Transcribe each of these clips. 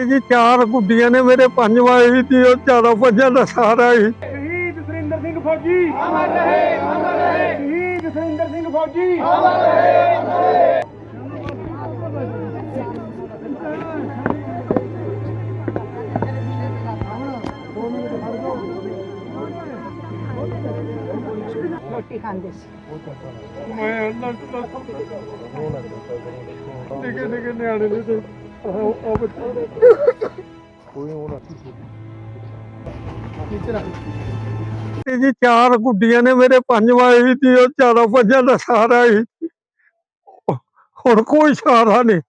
ਇਹ ਜੀ ਚਾਰ ਗੁੱਡੀਆਂ ਨੇ ਮੇਰੇ ਪੰਜ ਵਾਏ ਦੀ ਉਹ ਚਾਰੋਂ ਪੰਜਾਂ ਦਾ ਸਾਰਾ ਹੀ ਸ਼ਹੀਦ ਸੁਰਿੰਦਰ ਸਿੰਘ ਫੌਜੀ। ਅਮਰ ਰਹੇ ਅਮਰ ਰਹੇ। ਸ਼ਹੀਦ ਸੁਰਿੰਦਰ ਸਿੰਘ ਫੌਜੀ। ਅਮਰ ਰਹੇ ਰੋਟੀ ਖਾਂਦੇ ਸੀ। ਮੈਂ ਅੰਦਰ ਨਿੱਕੇ ਨਿੱਕੇ ਨਿਆਣੇ ਨੇ ਤੇ ਆਹ ਆਹ ਬੱਚੇ ਇਹ ਜੀ ਚਾਰ ਗੁੱਡੀਆਂ ਨੇ ਮੇਰੇ ਪੰਜ ਵਾਏ ਦੀ ਉਹ ਚਾਰੋਂ ਪੰਜਾਂ ਦਾ ਸਾਰਾ ਹੀ। ਹੁਣ ਕੋਈ ਸਹਾਰਾ ਨਹੀਂ।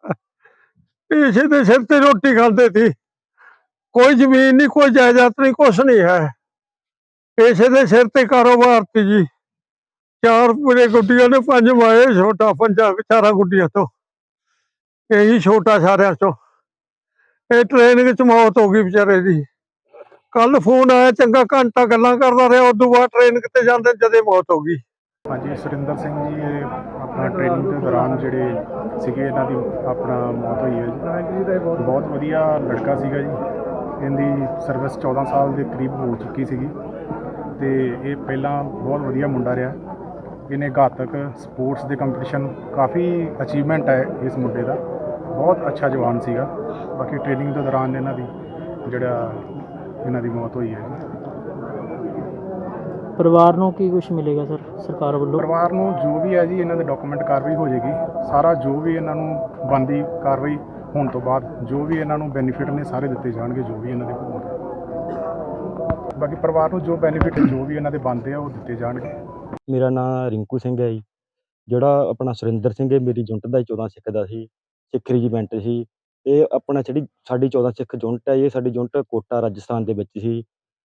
ਇਸੇ ਦੇ ਸਿਰ ਤੇ ਰੋਟੀ ਖਾਂਦੇ ਸੀ। ਕੋਈ ਜ਼ਮੀਨ ਨਹੀਂ, ਕੋਈ ਜਾਇਦਾਦ ਨਹੀਂ, ਕੁਛ ਨਹੀਂ ਹੈ। ਇਸੇ ਦੇ ਸਿਰ ਤੇ ਕਾਰੋਬਾਰ ਸੀ ਜੀ। ਚਾਰ ਪੂਰੇ ਗੁੱਡੀਆਂ ਨੇ ਪੰਜ ਵਾਏ ਛੋਟਾ ਪੰਜਾ, ਚਾਰਾਂ ਗੁੱਡੀਆਂ ਤੋਂ। ਇਹੀ ਛੋਟਾ ਸਾਰਿਆਂ ਚੋਂ। ਇਹ ਟ੍ਰੇਨ ਵਿੱਚ ਮੌਤ ਹੋ ਗਈ ਵਿਚਾਰੇ ਦੀ। ਕੱਲ ਫੋਨ ਆਇਆ, ਚੰਗਾ ਘੰਟਾ ਗੱਲਾਂ ਕਰਦਾ ਰਿਹਾ, ਉਦੋਂ ਬਾਅਦ ਟ੍ਰੇਨ ਕਿਤੇ ਜਾਂਦੇ, ਜਦੇ ਮੌਤ ਹੋ ਗਈ। ਹਾਂਜੀ, ਸੁਰਿੰਦਰ ਸਿੰਘ ਜੀ, ਇਹ ਆਪਣਾ ਟ੍ਰੇਨਿੰਗ ਦੇ ਦੌਰਾਨ ਜਿਹੜੇ ਸੀਗੇ, ਇਹਨਾਂ ਦੀ ਆਪਣਾ ਮੌਤ ਹੋਈ ਹੈ ਜੀ। ਬਹੁਤ ਵਧੀਆ ਲੜਕਾ ਸੀਗਾ ਜੀ। ਇਹਦੀ ਸਰਵਿਸ 14 ਸਾਲ ਦੇ ਕਰੀਬ ਹੋ ਚੁੱਕੀ ਸੀਗੀ। ਤੇ ਇਹ ਪਹਿਲਾਂ ਬਹੁਤ ਵਧੀਆ ਮੁੰਡਾ ਰਿਹਾ। ਇਹਨੇ ਘਾਤਕ ਸਪੋਰਟਸ ਦੇ ਕੰਪੀਟੀਸ਼ਨ ਕਾਫੀ ਅਚੀਵਮੈਂਟ ਹੈ ਇਸ ਮੁੰਡੇ ਦਾ। ਬਹੁਤ ਅੱਛਾ ਜਵਾਨ ਸੀਗਾ। ਬਾਕੀ ਟ੍ਰੇਨਿੰਗ ਦੇ ਦੌਰਾਨ ਇਹਨਾਂ ਦੀ ਜਿਹੜਾ ਇਹਨਾਂ ਦੀ ਮੌਤ ਹੋਈ ਹੈ। ਪਰਿਵਾਰ ਨੂੰ ਕੀ ਕੁਝ ਮਿਲੇਗਾ ਸਰ ਸਰਕਾਰ ਵੱਲੋਂ? ਪਰਿਵਾਰ ਨੂੰ ਜੋ ਵੀ ਹੈ ਜੀ ਇਹਨਾਂ ਦੇ ਡਾਕੂਮੈਂਟ ਕਾਰਵਾਈ ਹੋ ਜਾਏਗੀ। ਸਾਰਾ ਜੋ ਵੀ ਇਹਨਾਂ ਨੂੰ ਬੰਦੀ ਕਾਰਵਾਈ ਹੋਣ ਤੋਂ ਬਾਅਦ ਜੋ ਵੀ ਇਹਨਾਂ ਨੂੰ ਬੈਨੀਫਿਟ ਨੇ ਸਾਰੇ ਦਿੱਤੇ ਜਾਣਗੇ ਜੋ ਵੀ ਇਹਨਾਂ ਦੇ ਹੋਣਗੇ ਬਾਕੀ ਪਰਿਵਾਰ ਨੂੰ ਜੋ ਬੈਨੀਫਿਟ ਜੋ ਵੀ ਇਹਨਾਂ ਦੇ ਬਣਦੇ ਆ ਉਹ ਦਿੱਤੇ ਜਾਣਗੇ। ਮੇਰਾ ਨਾਮ ਰਿੰਕੂ ਸਿੰਘ ਹੈ ਜੀ। ਜਿਹੜਾ ਆਪਣਾ ਸੁਰਿੰਦਰ ਸਿੰਘ ਹੈ ਮੇਰੀ ਯੂਨਿਟ ਦਾ 14 ਸਿੱਖ ਦਾ ਸੀ। ਸਿੱਖ ਰੈਜੀਮੈਂਟ ਸੀ। ਇਹ ਆਪਣਾ ਜਿਹੜੀ ਸਾਡੀ 14 ਸਿੱਖ ਯੂਨਿਟ ਹੈ ਇਹ ਸਾਡੀ ਯੂਨਿਟ ਕੋਟਾ, ਰਾਜਸਥਾਨ ਦੇ ਵਿੱਚ ਸੀ।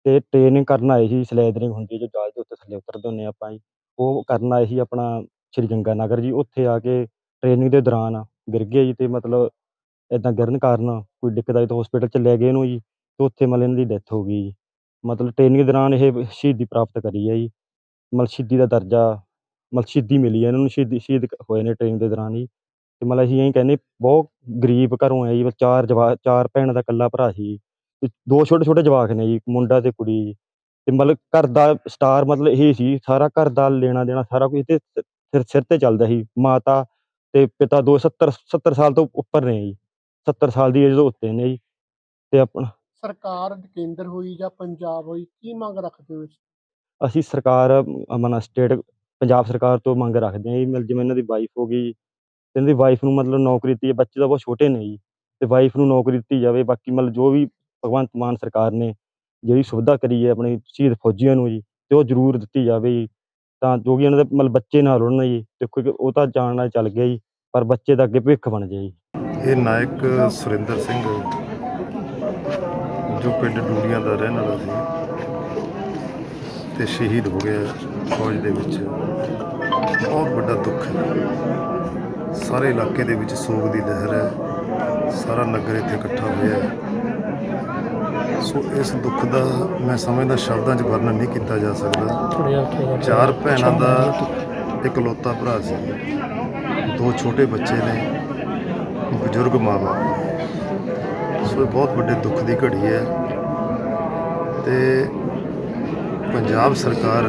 ਤੇ ਟ੍ਰੇਨਿੰਗ ਕਰਨ ਆਏ ਸੀ ਸਲੈਦਰਿੰਗ ਹੁੰਦੀ ਹੈ ਜੋ ਜਹਾਜ਼ ਦੇ ਉੱਤੇ ਥੱਲੇ ਉਤਰਦੇ ਹੁੰਦੇ ਹਾਂ ਆਪਾਂ ਜੀ। ਉਹ ਕਰਨ ਆਏ ਸੀ ਆਪਣਾ ਸ਼੍ਰੀ ਗੰਗਾ ਨਗਰ ਜੀ, ਉੱਥੇ ਆ ਕੇ ਟ੍ਰੇਨਿੰਗ ਦੇ ਦੌਰਾਨ ਗਿਰ ਗਏ ਜੀ ਤੇ ਮਤਲਬ ਇਦਾਂ ਗਿਰਨ ਕਾਰਨ ਕੋਈ ਦਿੱਕਤ ਆਈ ਤਾਂ ਹਸਪੀਟਲ ਚ ਲੈ ਗਏ ਇਹਨੂੰ ਜੀ ਤੇ ਉੱਥੇ ਮਤਲਬ ਇਹਨਾਂ ਦੀ ਡੈਥ ਹੋ ਗਈ ਜੀ। ਮਤਲਬ ਟ੍ਰੇਨਿੰਗ ਦੌਰਾਨ ਇਹ ਸ਼ਹੀਦੀ ਪ੍ਰਾਪਤ ਕਰੀ ਹੈ ਜੀ। ਮਤਲਬ ਸ਼ਹੀਦੀ ਦਾ ਦਰਜਾ, ਮਤਲਬ ਸ਼ਹੀਦੀ ਮਿਲੀ ਹੈ ਇਹਨਾਂ ਨੂੰ ਸ਼ਹੀਦੀ, ਸ਼ਹੀਦ ਹੋਏ ਨੇ ਟ੍ਰੇਨਿੰਗ ਦੇ ਦੌਰਾਨ ਜੀ। ਤੇ ਮਤਲਬ ਅਸੀਂ ਇਹੀ ਕਹਿੰਦੇ ਬਹੁਤ ਗਰੀਬ ਘਰੋਂ ਆਏ ਜੀ ਬਸ ਚਾਰ ਜਵਾ ਚਾਰ ਭੈਣਾਂ ਦਾ ਇਕੱਲਾ ਭਰਾ ਸੀ ਤੇ ਦੋ ਛੋਟੇ ਛੋਟੇ ਜਵਾਕ ਨੇ ਜੀ ਮੁੰਡਾ ਤੇ ਕੁੜੀ ਜੀ ਤੇ ਮਤਲਬ ਘਰ ਦਾ ਸਟਾਰ ਮਤਲਬ ਇਹ ਸੀ ਸਾਰਾ ਘਰ ਦਾ ਲੈਣਾ ਦੇਣਾ ਸਾਰਾ ਕੁਝ ਤੇ ਸਿਰ ਸਿਰ ਤੇ ਚੱਲਦਾ ਸੀ ਮਾਤਾ ਤੇ ਪਿਤਾ ਦੋ 70 70 ਸਾਲ ਤੋਂ ਉੱਪਰ ਨੇ ਜੀ 70 ਸਾਲ ਦੀ ਏਜ ਤੋਂ ਉੱਤੇ ਨੇ ਜੀ ਤੇ ਆਪਣਾ ਸਰਕਾਰ ਕੇਂਦਰ ਹੋਈ ਜਾਂ ਪੰਜਾਬ ਹੋਈ ਕੀ ਮੰਗ ਰੱਖਦੇ ਹੋ ਅਸੀਂ ਸਰਕਾਰ ਅਮਨ ਸਟੇਟ ਪੰਜਾਬ ਸਰਕਾਰ ਤੋਂ ਮੰਗ ਰੱਖਦੇ ਹਾਂ ਜੀ ਮਤਲਬ ਜਿਵੇਂ ਇਹਨਾਂ ਦੀ ਵਾਈਫ ਹੋ ਗਈ ਤੇ ਇਹਨਾਂ ਵਾਈਫ ਨੂੰ ਮਤਲਬ ਨੌਕਰੀ ਦਿੱਤੀ ਹੈ, ਬੱਚੇ ਤਾਂ ਬਹੁਤ ਛੋਟੇ ਨੇ ਜੀ, ਤੇ ਵਾਈਫ ਨੂੰ ਨੌਕਰੀ ਦਿੱਤੀ ਜਾਵੇ, ਬਾਕੀ ਮਤਲਬ ਜੋ ਵੀ ਭਗਵੰਤ ਮਾਨ ਸਰਕਾਰ ਨੇ ਜਿਹੜੀ ਸੁਵਿਧਾ ਕਰੀ ਹੈ ਆਪਣੇ ਸ਼ਹੀਦ ਫੌਜੀਆਂ ਨੂੰ ਜੀ, ਤੇ ਉਹ ਜ਼ਰੂਰ ਦਿੱਤੀ ਜਾਵੇ ਜੀ, ਤਾਂ ਜੋ ਕਿ ਇਹਨਾਂ ਦੇ ਮਤਲਬ ਬੱਚੇ ਨਾਲ ਰੁੜਨ ਜੀ, ਦੇਖੋ ਕਿ ਉਹ ਤਾਂ ਜਾਣ ਨਾਲ ਚੱਲ ਗਿਆ ਜੀ, ਪਰ ਬੱਚੇ ਦਾ ਅੱਗੇ ਭਵਿੱਖ ਬਣ ਜਾਏ ਜੀ। ਇਹ ਨਾਇਕ ਸੁਰਿੰਦਰ ਸਿੰਘ, ਜੋ ਪਿੰਡ ਡੂੜੀਆਂ ਦਾ ਰਹਿਣ ਵਾਲਾ ਸੀ, ਤੇ ਸ਼ਹੀਦ ਹੋ ਗਿਆ ਫੌਜ ਦੇ ਵਿੱਚ। ਬਹੁਤ ਵੱਡਾ ਦੁੱਖ ਹੈ। ਸਾਰੇ ਇਲਾਕੇ ਦੇ ਵਿੱਚ ਸੋਗ ਦੀ ਲਹਿਰ ਹੈ। ਸਾਰਾ ਨਗਰ ਇੱਥੇ ਇਕੱਠਾ ਹੋਇਆ ਹੈ। ਸੋ ਇਸ ਦੁੱਖ ਦਾ ਮੈਂ ਸਮਝਦਾ ਸ਼ਬਦਾਂ 'ਚ ਵਰਣਨ ਨਹੀਂ ਕੀਤਾ ਜਾ ਸਕਦਾ। ਚਾਰ ਭੈਣਾਂ ਦਾ ਇਕਲੌਤਾ ਭਰਾ ਸੀ। ਦੋ ਛੋਟੇ ਬੱਚੇ ਨੇ ਬਜ਼ੁਰਗ ਨੇ। ਸੋ ਇਹ ਬਹੁਤ ਵੱਡੇ ਦੁੱਖ ਦੀ ਘੜੀ ਹੈ। ਤੇ ਪੰਜਾਬ ਸਰਕਾਰ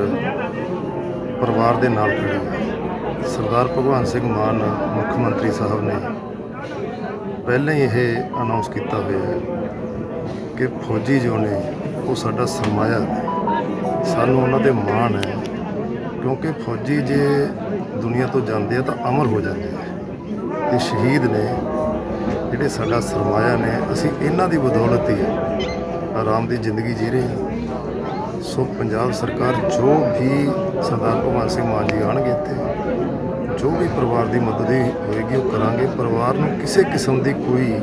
ਪਰਿਵਾਰ ਦੇ ਨਾਲ ਖੜੀ ਹੈ। ਸਰਦਾਰ ਭਗਵਾਨ ਸਿੰਘ ਮਾਨ, ਮੁੱਖ ਮੰਤਰੀ ਸਾਹਿਬ ਨੇ ਪਹਿਲਾਂ ਹੀ ਇਹ ਅਨਾਉਂਸ ਕੀਤਾ ਹੋਇਆ ਹੈ ਕਿ ਫੌਜੀ ਜੋ ਨੇ, ਉਹ ਸਾਡਾ ਸਰਮਾਇਆ ਨੇ ਸਾਨੂੰ ਉਹਨਾਂ ਤੇ ਮਾਣ ਹੈ, ਕਿਉਂਕਿ ਫੌਜੀ ਜੇ ਦੁਨੀਆ ਤੋਂ ਜਾਂਦੇ ਆ ਤਾਂ ਅਮਰ ਹੋ ਜਾਂਦੇ ਆ। ਤੇ ਸ਼ਹੀਦ ਨੇ, ਜਿਹੜੇ ਸਾਡਾ ਸਰਮਾਇਆ ਨੇ, ਅਸੀਂ ਇਹਨਾਂ ਦੀ ਬਦੌਲਤ ਹੀ ਆਰਾਮ ਦੀ ਜ਼ਿੰਦਗੀ ਜੀ ਰਹੇ ਹਾਂ। ਸੋ ਪੰਜਾਬ ਸਰਕਾਰ ਜੋ ਵੀ ਸਰਦਾਰ ਭਗਵੰਤ ਸਿੰਘ ਮਾਨ ਜੀ ਆਣਗੇ ਇੱਥੇ, ਜੋ ਵੀ ਪਰਿਵਾਰ ਦੀ ਮਦਦ ਹੋਏਗੀ ਉਹ ਕਰਾਂਗੇ। ਪਰਿਵਾਰ ਨੂੰ ਕਿਸੇ ਕਿਸਮ ਦੀ ਕੋਈ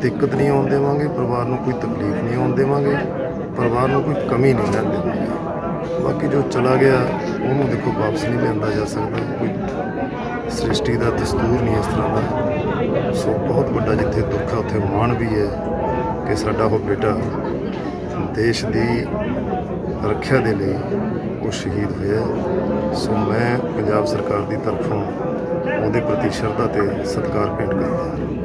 ਦਿੱਕਤ ਨਹੀਂ ਆਉਣ ਦੇਵਾਂਗੇ, ਪਰਿਵਾਰ ਨੂੰ ਕੋਈ ਤਕਲੀਫ ਨਹੀਂ ਆਉਣ ਦੇਵਾਂਗੇ, ਪਰਿਵਾਰ ਨੂੰ ਕੋਈ ਕਮੀ ਨਹੀਂ ਰਹਿਣ ਦੇਵਾਂਗੇ। ਬਾਕੀ ਜੋ ਚਲਾ ਗਿਆ, ਉਹਨੂੰ ਦੇਖੋ ਵਾਪਸ ਨਹੀਂ ਲਿਆਂਦਾ ਜਾ ਸਕਦਾ, ਕੋਈ ਸ੍ਰਿਸ਼ਟੀ ਦਾ ਦਸਤੂਰ ਨਹੀਂ ਇਸ ਤਰ੍ਹਾਂ ਦਾ। ਸੋ ਬਹੁਤ ਵੱਡਾ ਜਿੱਥੇ ਦੁੱਖ ਹੈ ਉੱਥੇ ਮਾਣ ਵੀ ਹੈ ਕਿ ਸਾਡਾ ਉਹ ਬੇਟਾ ਦੇਸ਼ ਦੀ ਰੱਖਿਆ ਦੇ ਲਈ ਉਹ ਸ਼ਹੀਦ ਹੋਇਆ ਸੋ ਮੈਂ ਪੰਜਾਬ ਸਰਕਾਰ ਦੀ ਤਰਫੋਂ ਉਹਦੇ ਪ੍ਰਤੀ ਸ਼ਰਧਾ ਤੇ ਸਤਿਕਾਰ ਭੇਟ ਕਰਦਾ ਹਾਂ।